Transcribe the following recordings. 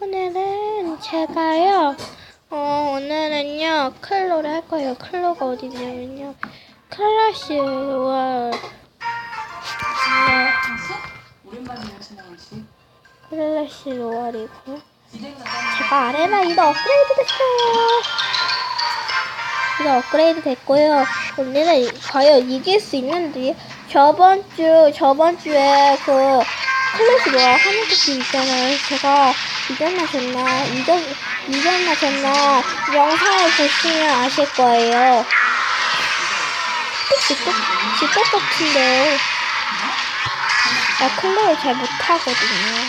오늘은 제가요, 어, 오늘은요, 클로를 할 거예요. 클로가 어디냐면요, 클래시 월, 씨. 클래시 로얼이고, 제가 아레나 이거 업그레이드 됐어요. 이거 업그레이드 됐고요. 오늘은 과연 이길 수 있는지, 저번 주, 저번 주에 그, 로얼 하는 특집 있잖아요. 제가 이겼나 졌나, 이겼, 이겼나 졌나, 영상을 보시면 아실 거예요. 지떡, 지떡 같은데. 나 클로를 잘 못하거든요.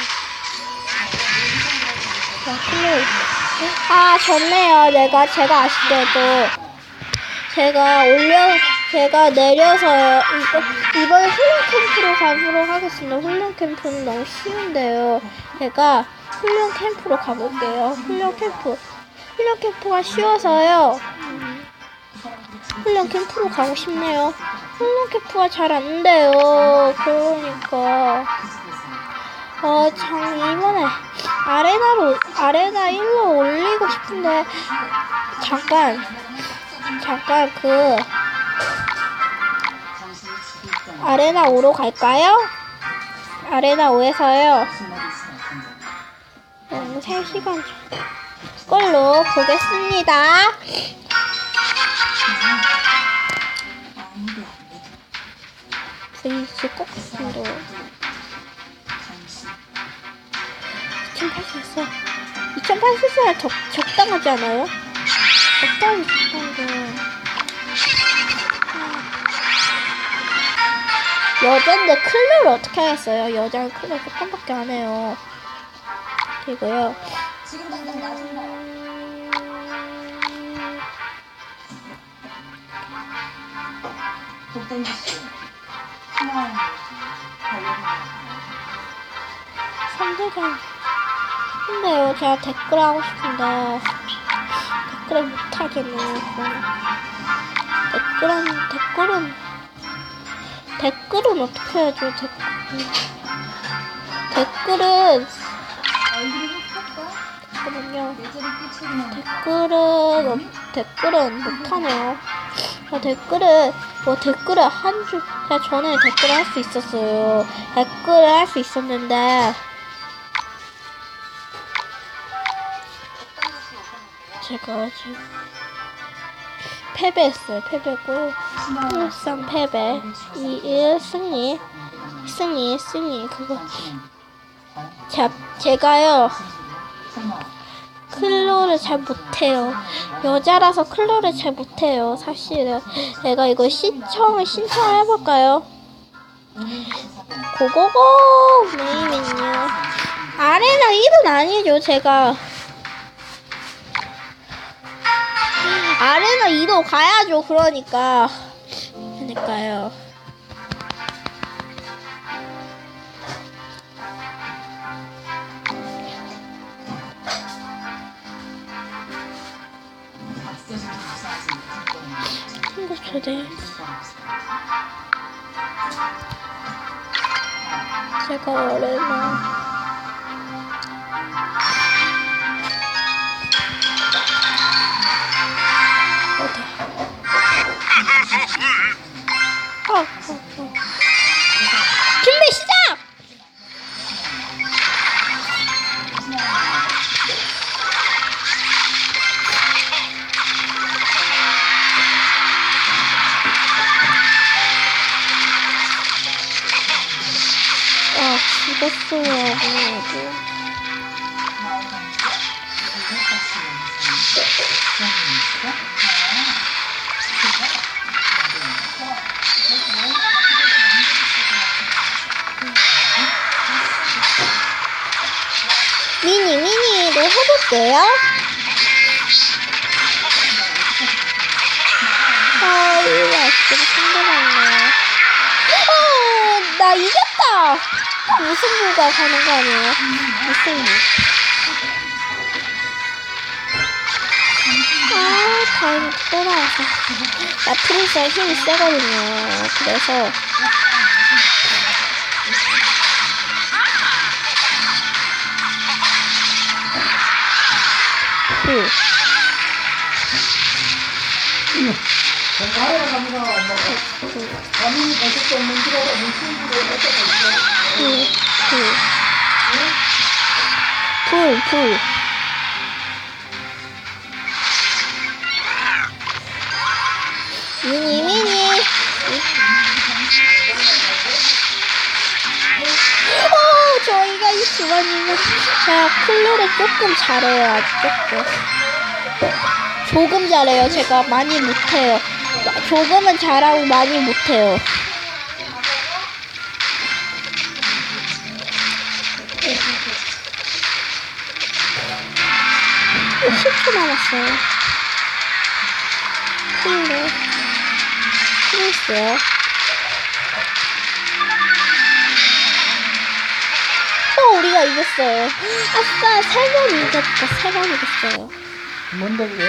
나 클로, 아, 졌네요. 내가, 제가 아쉽게도. 제가 올려, 제가 내려서, 이거, 이번에 훈련 캠프로 가보도록 하겠습니다. 훈련 캠프는 너무 쉬운데요. 제가 훈련 캠프로 가볼게요. 훈련 캠프. 훈련 캠프가 쉬워서요. 음, 훈련 캠프로 가고 싶네요. 훈련 캠프가 잘 안 돼요. 그러니까. 어, 참, 이번에 아레나로, 아레나 1로 올리고 싶은데, 잠깐, 잠깐, 그, 아레나 5로 갈까요? 아레나 5에서요. 무슨 말이 있어야 한다. 음, 3시간 걸로 보겠습니다. 아무도 안 믿어. 브이즈 꼭 같은데. 당신 2084. 2084는 적, 적당하지 않아요? 적당히 적당한 여잔데 클로를 어떻게 하겠어요? 여자는 클로 조금밖에 안 해요. 그리고요. 선대장. 근데요, 제가 댓글 하고 싶은데, 댓글을 못하겠네요. 댓글은, 댓글은, 댓글은 어떻게 해야죠, 댓글. 댓글은, 잠깐만요. 댓글은, 어, 댓글은 못하네요. 저 댓글을, 뭐 댓글을 한 줄, 제가 전에 댓글을 할 수 있었어요. 댓글을 할 수 있었는데, 제가 지금 패배했어요. 패배고 일상 패배. 이, 일 승리. 승리, 승리. 그거. 자, 제가요. 클로를 잘 못해요. 여자라서 클로를 잘 못해요. 사실은. 제가 이거 신청을 신청을 해볼까요? 고고고! 메이는요. 아레나 1은 아니죠, 제가. 아레나 2도 가야죠, 그러니까. 그러니까요. 초대. 제가 아레나. 어, 해볼게요. 아, 이거 아쉽게도 상대방이네. 어, 나 이겼다! 무승부가 가는 거 아니에요? 무승부. 아, 다행히 또 나와서. 나 프린스가 힘이 세거든요. 그래서. 갑니다. 엄마가. 풀. 풀. 미니. 주머니는 제가 쿨로를 조금 잘해요, 아주 조금. 조금 잘해요. 제가 많이 못해요. 마- 조금은 잘하고 많이 못해요. 10초 남았어요. 큰일이네. 큰일 있어요. 우리가 이겼어요. 아빠 세 번 이겼다. 세 번 이겼어요. 뭔데 그게?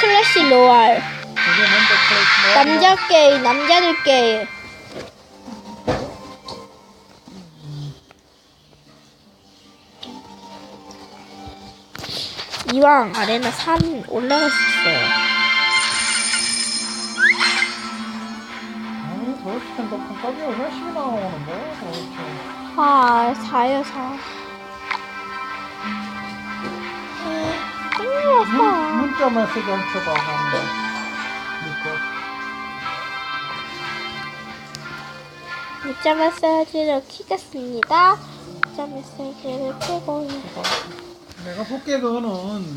클래시 로얄. 그게 뭔데 클래시 로얄? 남자 게임, 남자들 게임. 이왕 아레나 산 올라갈 수 있어요. 음, 도시는 덕분 떡이 얼마씩 나오는데? 4, 4요, 4. 문, 문자만 쓰고 훔쳐봐, 한번. 문자 메시지를 키겠습니다. 문자 메시지를 켜고 내가 볼게, 그거는.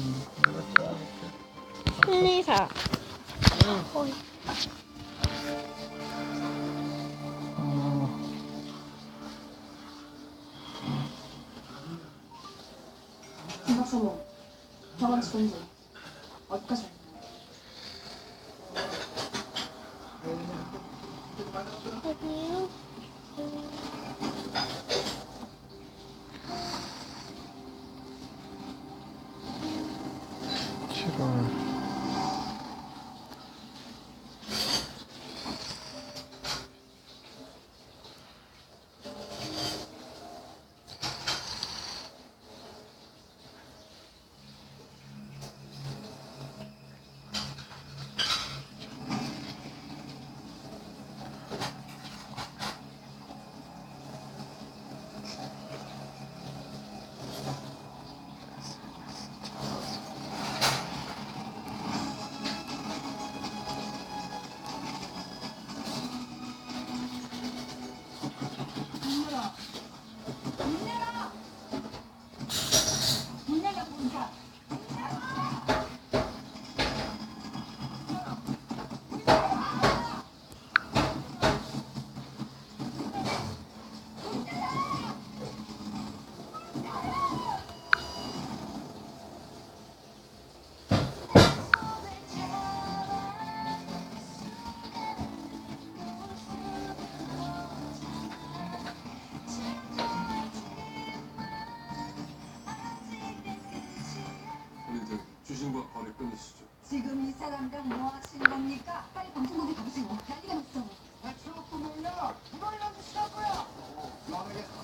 1, 2, 4. 어. 저번 주 공부. 어디까지 아니요. 지 금 우리들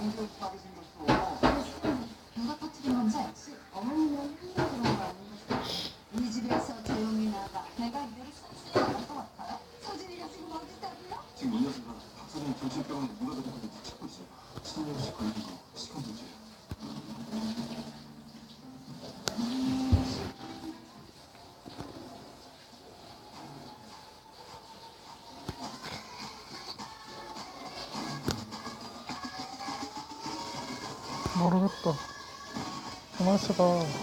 남에 가만 있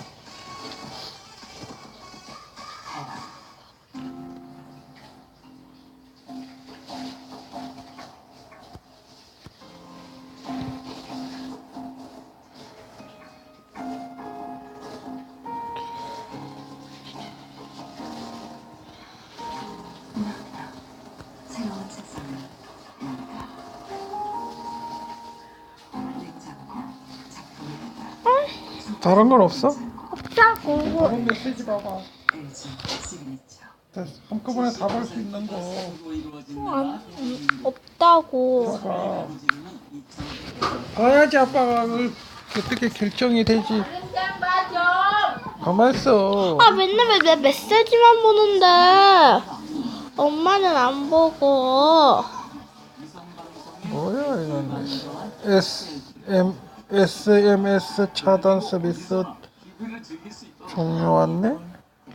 다 다른 건 없어? 없다고. 다른 메시지 봐봐. 한꺼번에 다 볼 수 있는 거. 안, 음, 없다고. 봐봐. 봐야지 아빠가 그 어떻게 결정이 되지. 가만 있어. 아 맨날 왜내 메시지만 보는데 엄마는 안 보고 뭐야 이건? S M SMS 차단 서비스 종료 왔네?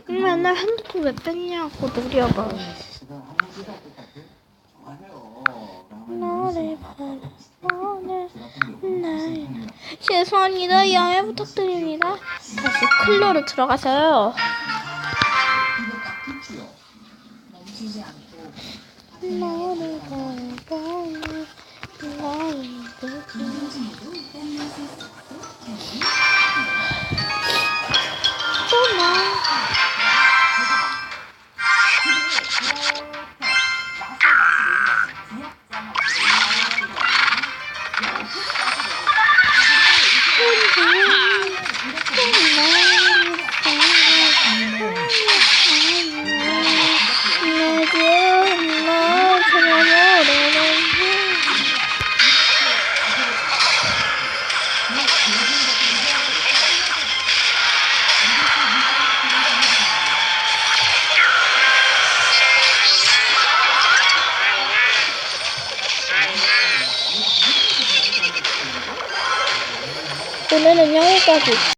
맨날 핸드폰 왜 뺐냐고 노려봐. 너를 너를 날. 죄송합니다. 양해 부탁드립니다. 다시 클로로 들어가서요 Bye. Дякую.